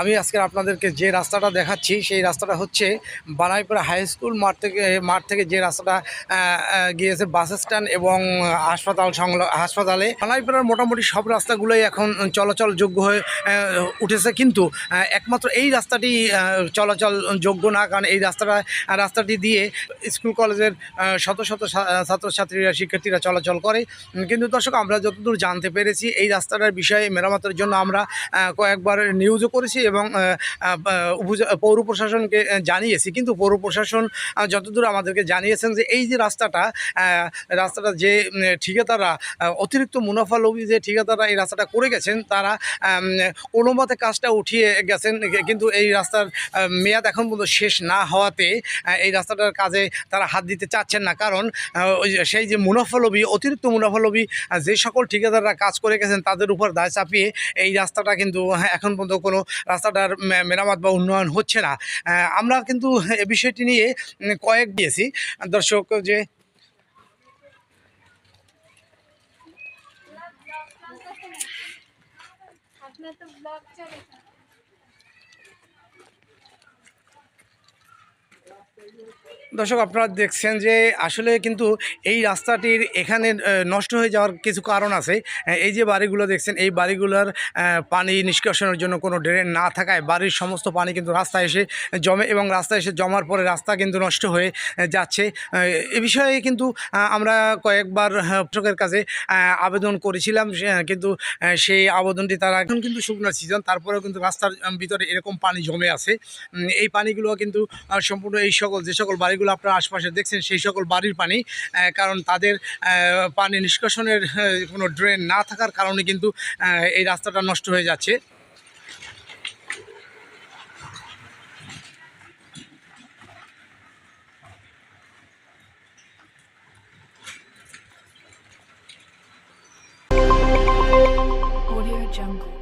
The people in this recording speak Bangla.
আমি আজকে আপনাদেরকে যে রাস্তাটা দেখাচ্ছি, সেই রাস্তাটা হচ্ছে বানাইপুরা হাই স্কুল মাঠ থেকে মাঠ থেকে যে রাস্তাটা গিয়েছে বাস স্ট্যান্ড এবং হাসপাতাল সংল, হাসপাতালে। বানাইপুরার মোটামুটি সব রাস্তাগুলোই এখন চলাচলযোগ্য হয়ে উঠেছে। কিন্তু একমাত্র এই রাস্তাটি চলাচল যোগ্য না, কারণ এই রাস্তাটা, রাস্তাটি দিয়ে স্কুল কলেজের শত শত ছাত্রছাত্রীরা, শিক্ষার্থীরা চলাচল করে। কিন্তু দর্শক, আমরা যতদূর জানতে পেরেছি, এই রাস্তাটার বিষয়ে মেরামতের জন্য আমরা কয়েকবার নিউজও করেছি এবং পৌর প্রশাসনকে জানিয়েছি। কিন্তু পৌর প্রশাসন যতদূর আমাদেরকে জানিয়েছেন যে এই যে রাস্তাটা রাস্তাটা যে ঠিকাদাররা অতিরিক্ত মুনাফা লোভী যে ঠিকাদাররা এই রাস্তাটা করে গেছেন তারা কোনো মতে কাজটা উঠিয়ে গেছেন। কিন্তু এই রাস্তার মেয়াদ এখন পর্যন্ত শেষ না হওয়াতে এই রাস্তাটার কাজে তারা হাত দিতে চাচ্ছেন না। কারণ সেই যে মুনাফালোভী অতিরিক্ত মুনাফালোভী আহ, যে সকল ঠিকাদাররা কাজ করে গেছেন তাদের উপর দায় চাপিয়ে এই রাস্তাটা কিন্তু হ্যাঁ, এখন পর্যন্ত কোনো রাস্তাটার মেরামত বা উন্নয়ন হচ্ছে না। আমরা কিন্তু এ বিষয়টি নিয়ে কয়েক দিয়েছি। দর্শক, যে আপনার তো ব্লগ চলে দর্শক, আপনারা দেখছেন যে আসলে কিন্তু এই রাস্তাটির এখানে নষ্ট হয়ে যাওয়ার কিছু কারণ আছে। এই যে বাড়িগুলো দেখছেন, এই বাড়িগুলোর পানি নিষ্কাশনের জন্য কোনো ড্রেন না থাকায় বাড়ির সমস্ত পানি কিন্তু রাস্তায় এসে জমে এবং রাস্তায় এসে জমার পরে রাস্তা কিন্তু নষ্ট হয়ে যাচ্ছে। এ বিষয়ে কিন্তু আমরা কয়েকবার কৃষকের কাছে আবেদন করেছিলাম কিন্তু সেই আবেদনটি তারা এখন কিন্তু শুকনো সিজন তারপরেও কিন্তু রাস্তার ভিতরে এরকম পানি জমে আছে। এই পানিগুলো কিন্তু সম্পূর্ণ এই সকল যে সকল বাড়িগুলো আপনারা আশপাশে দেখছেন, সেই সকল বাড়ির পানি কারণ তাদের পানি নিষ্কাশনের কোনো ড্রেন না থাকার কারণে কিন্তু এই রাস্তাটা নষ্ট হয়ে যাচ্ছে Jungle.